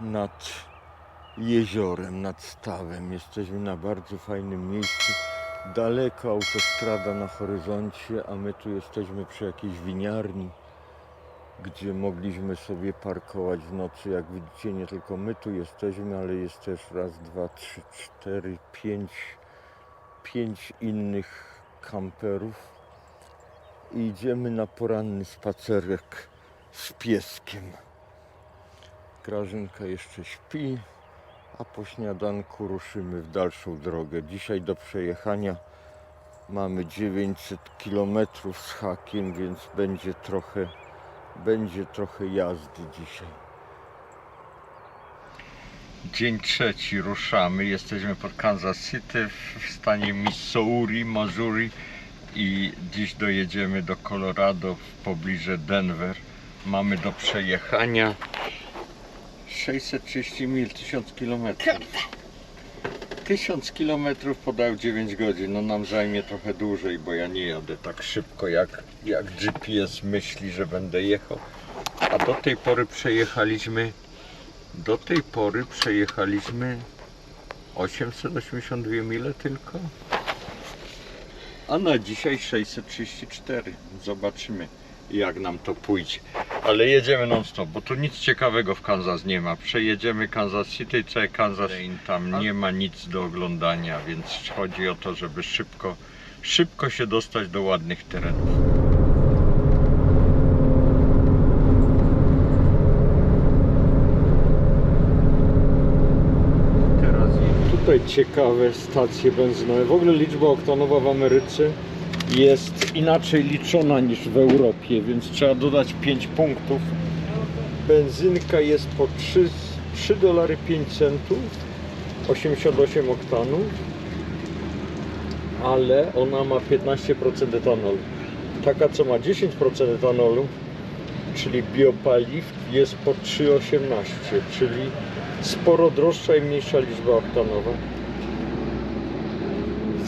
nad jeziorem, nad stawem. Jesteśmy na bardzo fajnym miejscu. Daleko autostrada na horyzoncie, a my tu jesteśmy przy jakiejś winiarni, gdzie mogliśmy sobie parkować w nocy. Jak widzicie, nie tylko my tu jesteśmy, ale jest też raz, dwa, trzy, cztery, pięć, pięć innych kamperów. I idziemy na poranny spacerek z pieskiem. Grażynka jeszcze śpi, a po śniadanku ruszymy w dalszą drogę. Dzisiaj do przejechania mamy 900 km z hakiem, więc będzie trochę, będzie trochę jazdy dzisiaj. Dzień trzeci ruszamy. Jesteśmy pod Kansas City w stanie Missouri, Missouri i dziś dojedziemy do Colorado w pobliże Denver. Mamy do przejechania 630 mil, 1000 km. 1000 km podają 9 godzin. No nam zajmie trochę dłużej, bo ja nie jadę tak szybko jak, jak GPS myśli, że będę jechał. A do tej pory przejechaliśmy do tej pory przejechaliśmy 882 mile tylko. A na dzisiaj 634. Zobaczymy jak nam to pójdzie. Ale jedziemy non stop, bo tu nic ciekawego w Kansas nie ma. Przejedziemy Kansas City, całe Kansas tam nie ma nic do oglądania, więc chodzi o to, żeby szybko, szybko się dostać do ładnych terenów. Teraz tutaj ciekawe stacje benzynowe. W ogóle liczba oktanowa w Ameryce jest inaczej liczona niż w Europie, więc trzeba dodać 5 punktów. Benzynka jest po 3, 3 dolary 5 centów, 88 oktanów, ale ona ma 15% etanolu. Taka co ma 10% etanolu, czyli biopaliw jest po 3,18, czyli sporo droższa i mniejsza liczba oktanowa.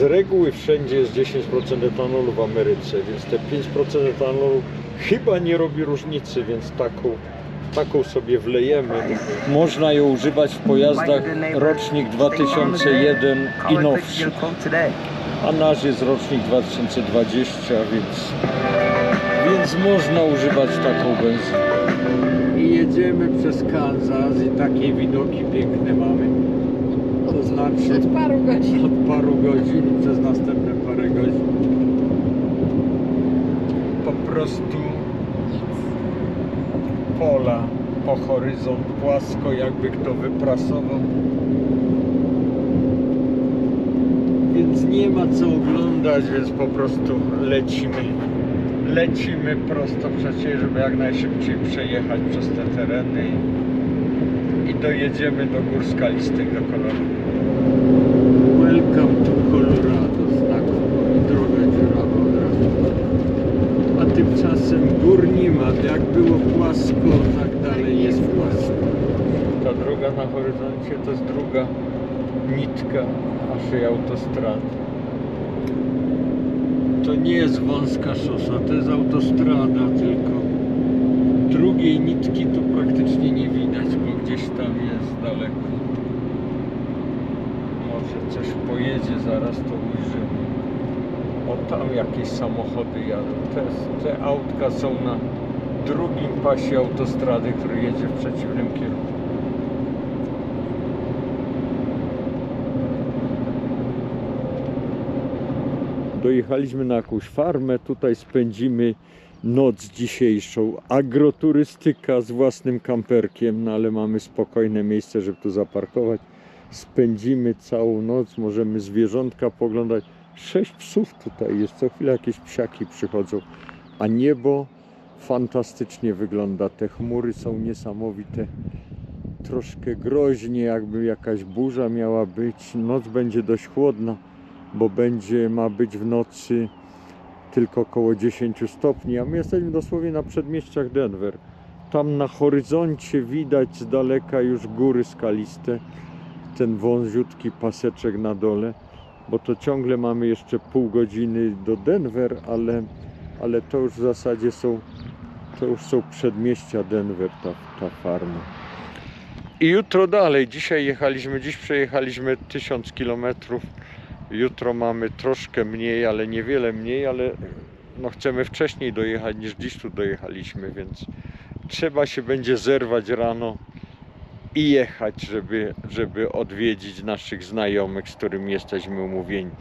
Z reguły wszędzie jest 10% etanolu w Ameryce, więc te 5% etanolu chyba nie robi różnicy, więc taką, taką sobie wlejemy. Można ją używać w pojazdach rocznik 2001 i nowszy, a nasz jest rocznik 2020, więc, więc można używać taką benzynę. I jedziemy przez Kansas i takie widoki piękne mamy. To znaczy Od paru godzin. od paru godzin i przez następne parę godzin. Po prostu pola po horyzont płasko, jakby kto wyprasował. Więc nie ma co oglądać, więc po prostu lecimy. Lecimy prosto przecież, żeby jak najszybciej przejechać przez te tereny i, i dojedziemy do gór skalistych do Colorado. Welcome to Colorado, znak droga dziurawa od razu. A tymczasem gór nie ma, jak było płasko, tak dalej jest płasko. Ta droga na horyzoncie to jest druga nitka naszej autostrady. To nie jest wąska szosa, to jest autostrada, tylko drugiej nitki tu praktycznie nie widać, bo gdzieś tam jest daleko. Może coś pojedzie, zaraz to ujrzymy. O tam jakieś samochody jadą. Te, te autka są na drugim pasie autostrady, który jedzie w przeciwnym kierunku. Dojechaliśmy na jakąś farmę, tutaj spędzimy noc dzisiejszą. Agroturystyka z własnym kamperkiem, no ale mamy spokojne miejsce, żeby tu zaparkować. Spędzimy całą noc, możemy zwierzątka poglądać. Sześć psów tutaj jest, co chwilę jakieś psiaki przychodzą, a niebo fantastycznie wygląda. Te chmury są niesamowite. Troszkę groźnie, jakby jakaś burza miała być. Noc będzie dość chłodna, bo będzie ma być w nocy tylko około 10 stopni, a my jesteśmy dosłownie na przedmieściach Denver. Tam na horyzoncie widać z daleka już góry skaliste, ten wąziutki paseczek na dole, bo to ciągle mamy jeszcze pół godziny do Denver, ale, ale to już w zasadzie są, to już są przedmieścia Denver, ta, ta farma. I jutro dalej. Dzisiaj jechaliśmy, dziś przejechaliśmy 1000 km. Jutro mamy troszkę mniej, ale niewiele mniej, ale no chcemy wcześniej dojechać niż dziś tu dojechaliśmy, więc trzeba się będzie zerwać rano i jechać, żeby, żeby odwiedzić naszych znajomych, z którymi jesteśmy umówieni.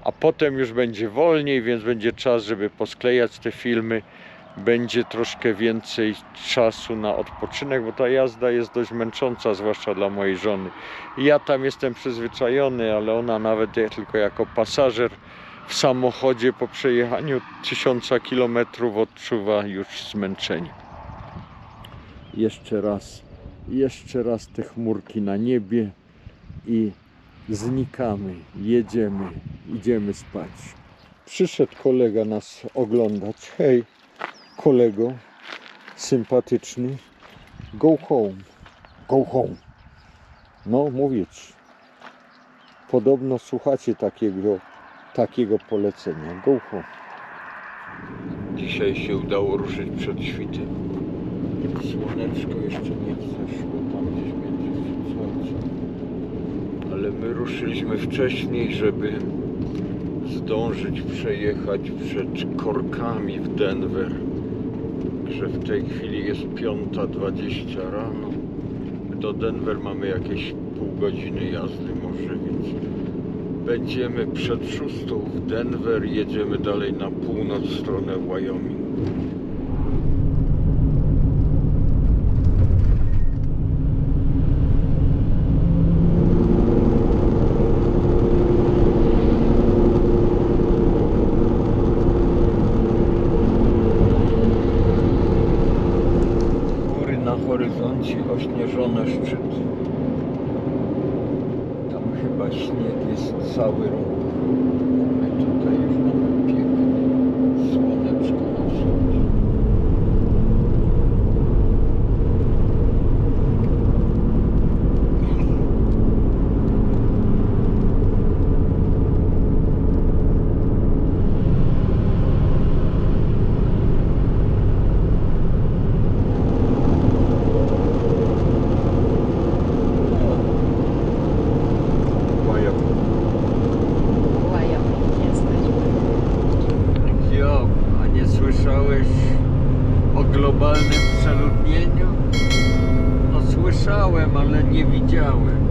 A potem już będzie wolniej, więc będzie czas, żeby posklejać te filmy. Będzie troszkę więcej czasu na odpoczynek, bo ta jazda jest dość męcząca, zwłaszcza dla mojej żony. Ja tam jestem przyzwyczajony, ale ona nawet tylko jako pasażer w samochodzie po przejechaniu tysiąca kilometrów odczuwa już zmęczenie. Jeszcze raz, jeszcze raz te chmurki na niebie i znikamy, jedziemy, idziemy spać. Przyszedł kolega nas oglądać. Hej, kolego, sympatyczny. Go home, go home. No, mówię ci. Podobno słuchacie takiego, takiego polecenia. Go home. Dzisiaj się udało ruszyć przed świtem. Słoneczko jeszcze nie wzeszło, tam gdzieś będzie słońce. Ale my ruszyliśmy wcześniej, żeby zdążyć przejechać przed korkami w Denver. Że w tej chwili jest 5.20 rano. Do Denver mamy jakieś pół godziny jazdy może, więc będziemy przed szóstą w Denver, jedziemy dalej na północ w stronę Wyoming. Góry na horyzoncie, ośnieżone szczyty. Tam chyba śnieg jest cały rok. My tutaj już mamy piękne słoneczko na wschodzie. Wyoming. Wyoming jesteśmy. Jo, a nie słyszałeś o globalnym przeludnieniu? No słyszałem, ale nie widziałem.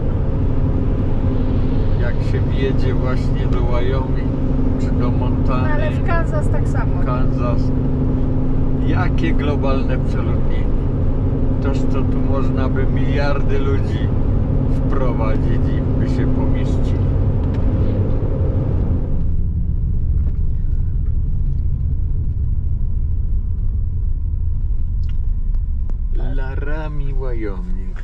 Jak się wjedzie właśnie do Wyoming czy do No, Montany, ale w Kansas tak samo. Kansas. Jakie globalne przeludnienie? Toż to tu można by miliardy ludzi wprowadzić i by się pomieścili. Laramie, Wyoming.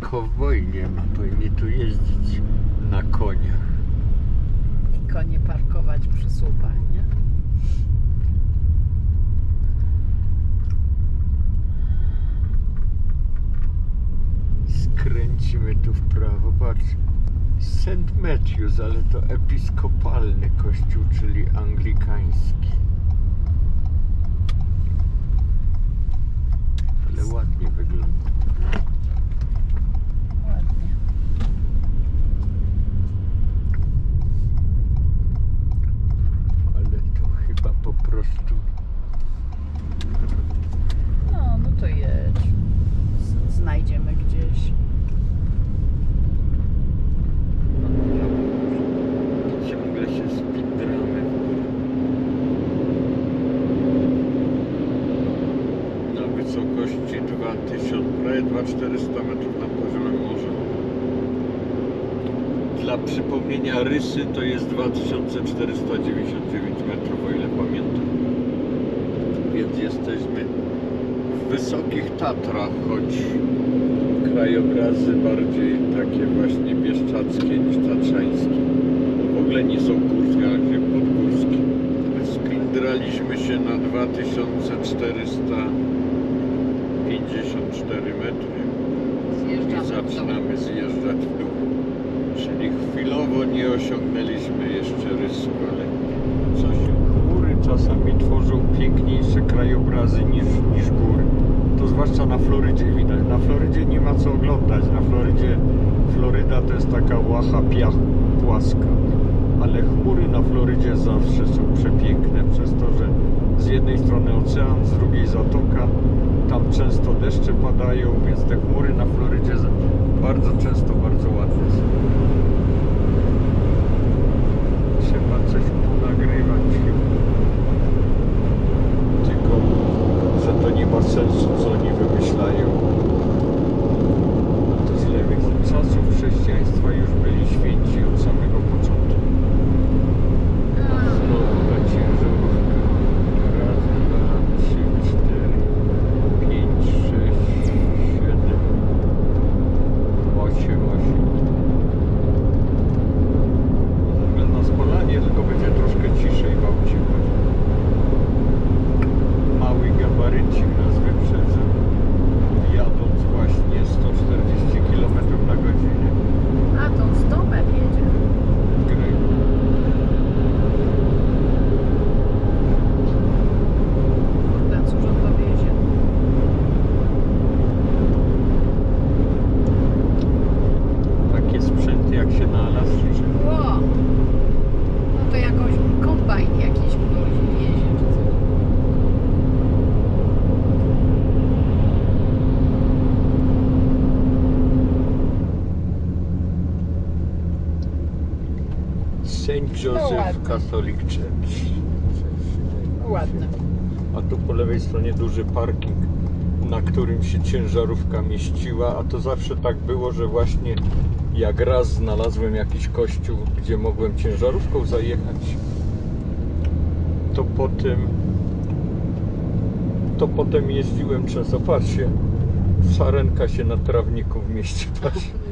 Kowboj nie ma, powinni tu jeździć na koniach. I konie parkować przy słupach, nie? Skręcimy tu w prawo, patrz. St. Matthews, ale to episkopalny kościół, czyli anglikański. Ale ładnie wygląda. Ładnie. Ale to chyba po prostu No, no to jedź. Z- znajdziemy gdzieś. ciągle się spidramy. Na wysokości 2000, prawie 2400 metrów nad poziomem morza. Dla to jest 2499 metrów, o ile pamiętam. Więc jesteśmy w wysokich Tatrach, choć krajobrazy bardziej takie właśnie bieszczackie niż tatrzańskie. W ogóle nie są górskie, ale się podgórskie. Spindraliśmy się na 2454 metry i zaczynamy zjeżdżać w dół. Czyli chwilowo nie osiągnęliśmy jeszcze rysów, ale coś chmury czasami tworzą piękniejsze krajobrazy niż, niż góry. to zwłaszcza na Florydzie widać. Na Florydzie nie ma co oglądać. Na Florydzie, Floryda to jest taka łacha piachu, płaska. Ale chmury na Florydzie zawsze są przepiękne przez to, że z jednej strony ocean, z drugiej zatoka. Tam często deszcze padają, więc te chmury na Florydzie bardzo często bardzo ładne są. Trzeba coś ponagrywać chyba. Tylko, że to nie ma sensu, co oni wymyślają. To z lewych czasów chrześcijaństwa już byli święci od samego początku. Znowu ta ciężarówka. Raz, dwa, trzy, cztery, pięć, sześć, siedem, osiem, osiem. Na spalanie tylko będzie troszkę ciszej babci. Mały gabarycik nas wyprzedza. Jadąc właśnie 140 km na godzinę. A to z domem jedzie. Graj. Kurde, cóż on to wiezie. Takie sprzęty jak się na Alasce. Ło! No to jakoś kombajn jakiś wozi wiezie czy coś. Saint No. Catholic Church. Ładne. A tu po lewej stronie duży parking, na którym się ciężarówka mieściła, a to zawsze tak było, że właśnie jak raz znalazłem jakiś kościół, gdzie mogłem ciężarówką zajechać, to potem to potem jeździłem często, patrzcie, sarenka się na trawniku w mieście patrzcie.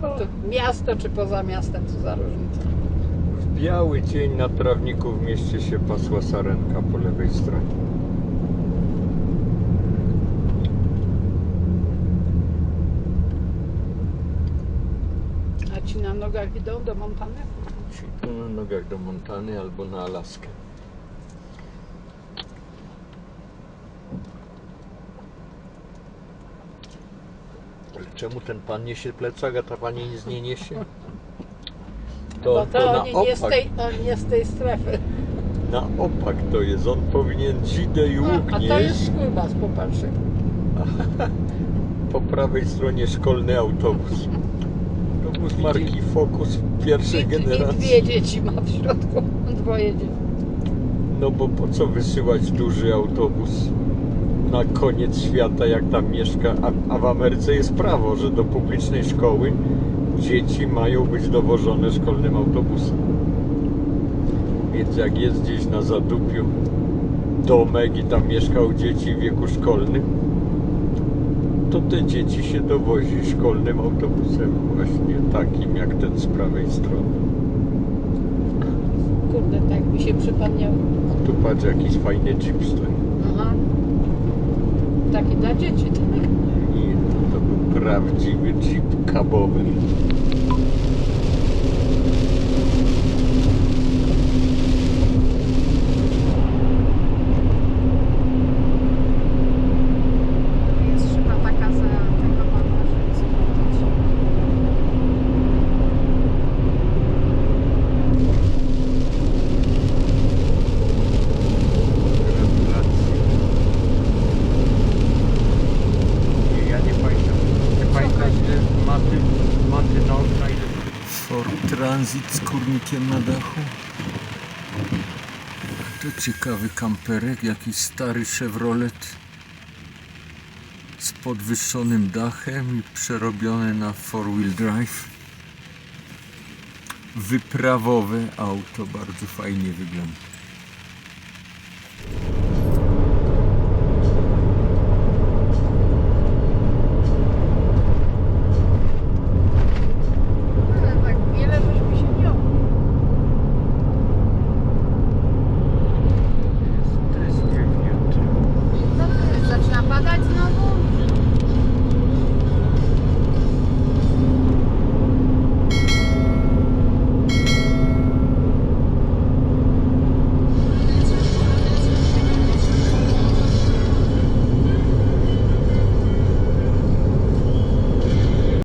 To miasto czy poza miastem, co za różnica. W biały dzień na trawniku w mieście się pasła sarenka po lewej stronie. A ci na nogach idą do Montany? Czyli tu na nogach do Montany albo na Alaskę. Czemu ten pan niesie plecak, a ta pani nic nie niesie? To, Bo to, to na oni nie z, tej, on nie z tej strefy. na opak to jest. On powinien dzidę i A, łuk a to jest szkółbas, popatrz. Po prawej stronie szkolny autobus. Autobus marki Focus pierwszej I, I generacji. dwie dzieci ma w środku. Dwoje dzieci. No bo po co wysyłać duży autobus na koniec świata, jak tam mieszka? A, a w Ameryce jest prawo, że do publicznej szkoły dzieci mają być dowożone szkolnym autobusem. Więc jak jest gdzieś na zadupiu domek i tam mieszkał dzieci w wieku szkolnym, to te dzieci się dowozi szkolnym autobusem właśnie takim jak ten z prawej strony. Kurde, tak mi się przypomniał. A tu patrz jakiś fajny jeep stoi. Aha. Taki dla dzieci, tak? To był prawdziwy jeep kabowy. Jest szyba taka za tego pana, że co to ci- Gratulacje. Nie, ja nie pamiętam. Nie pamiętam ile maty, maty na okna ile. Ford Transit z kurnikiem na dachu. To ciekawy kamperek, jakiś stary Chevrolet z podwyższonym dachem i przerobiony na four-wheel drive. Wyprawowe auto, bardzo fajnie wygląda.